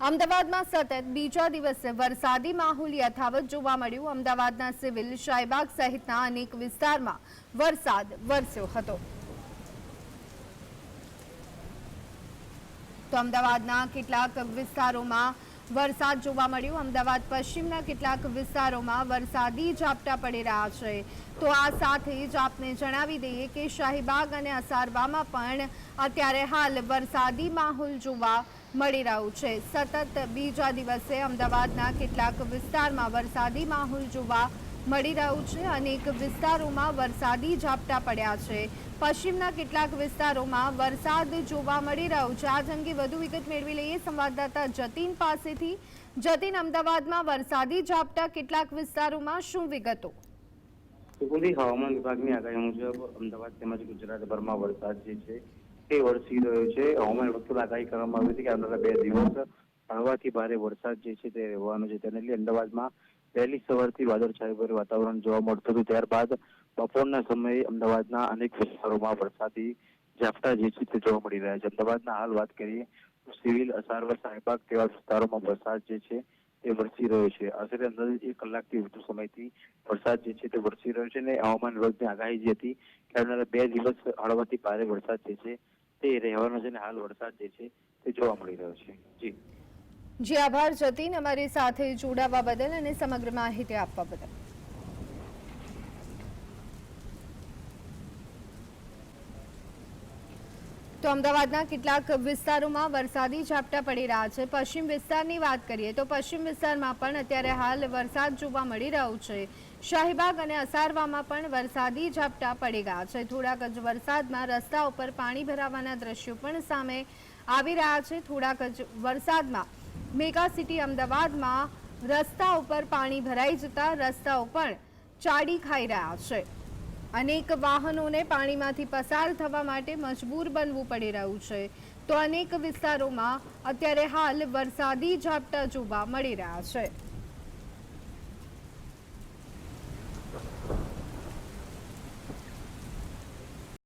અમદાવાદમાં સતત બીજા દિવસે વરસાદી માહોલ યથાવત જોવા મળ્યું. અમદાવાદના સિવિલ શાહીબાગ સહિતના અનેક વિસ્તારમાં વરસાદ વરસ્યો હતો. તો અમદાવાદના કેટલાક વિસ્તારોમાં વરસાદ જોવા મળ્યો. અમદાવાદ પશ્ચિમના કેટલાક વિસ્તારોમાં વરસાદી ઝાપટા પડી રહ્યા છે. તો આ સાથે જ આપને જણાવી દઈએ કે શાહીબાગ અને અસારવામાં પણ અત્યારે હાલ વરસાદી માહોલ જોવા મળી રહ્યું છે. સતત બીજા દિવસે અમદાવાદના કેટલાક વિસ્તારમાં વરસાદી માહોલ જોવા મળી રહ્યું છે. અનેક વિસ્તારોમાં વરસાદી ઝાપટા પડ્યા છે. પશ્ચિમના કેટલાક વિસ્તારોમાં વરસાદ જોવા મળી રહ્યો છે. આજ અંગે વધુ વિગત મેળવી લઈએ. સંવાદદાતા જતીન પાસેથી. જતીન, અમદાવાદમાં વરસાદી ઝાપટા કેટલાક વિસ્તારોમાં શું વિગતો? હવામાન વિભાગની આગાહી મુજબ અમદાવાદ તેમજ ગુજરાતભરમાં વરસાદ જે છે તે વરસી રહ્યો છે. હવામાન વિભાગ આગાહી કરવામાં આવી હતી કે આવનારા બે દિવસ હળવાથી ભારે વરસાદ જે છે તે રહેવાનો છે. તેને લઈ અમદાવાદમાં વહેલી સવારથી વાદળછાયું વાતાવરણ જોવા મળતું હતું. ત્યારબાદ બપોરના સમયે અમદાવાદના અનેક વિસ્તારોમાં વરસાદી ઝાપટા જે છે તે જોવા મળી રહ્યા છે. અમદાવાદના હાલ વાત કરીએ સિવિલ અસારવા સાહેબાગ તેવા વિસ્તારોમાં વરસાદ જે છે તે વરસી રહ્યો છે. આશરે અંદાજે એક કલાકથી વધુ સમયથી વરસાદ જે છે તે વરસી રહ્યો છે અને હવામાન વિભાગની આગાહી જે હતી કે આવનારા બે દિવસ હળવાથી ભારે વરસાદ જે છે તે રહેવાનો છે અને હાલ વરસાદ જે છે તે જોવા મળી રહ્યો છે. જી. જી, આભાર જતીન અમારી સાથે જોડાવા બદલ અને સમગ્ર માહિતી આપવા બદલ. તો અમદાવાદના કેટલાક વિસ્તારોમાં વરસાદી ઝાપટા પડી રહ્યા છે. પશ્ચિમ વિસ્તારની વાત કરીએ તો પશ્ચિમ વિસ્તારમાં પણ અત્યારે હાલ વરસાદ જોવા મળી રહ્યો છે. શાહીબાગ અને અસારવામાં પણ વરસાદી ઝાપટા પડી ગયા છે. થોડાક જ વરસાદમાં રસ્તા ઉપર પાણી ભરાવાના દ્રશ્યો પણ સામે આવી રહ્યા છે. થોડાક જ વરસાદમાં મેગા સિટી અમદાવાદમાં રસ્તા ઉપર પાણી ભરાઈ જતા રસ્તાઓ પણ ચાડી ખાઈ રહ્યા છે. અનેક વાહનોને પાણીમાંથી પસાર થવા માટે મજબૂર બનવું પડી રહ્યું છે. તો અનેક વિસ્તારોમાં અત્યારે હાલ વરસાદી ઝાપટા જોવા મળી રહ્યા છે.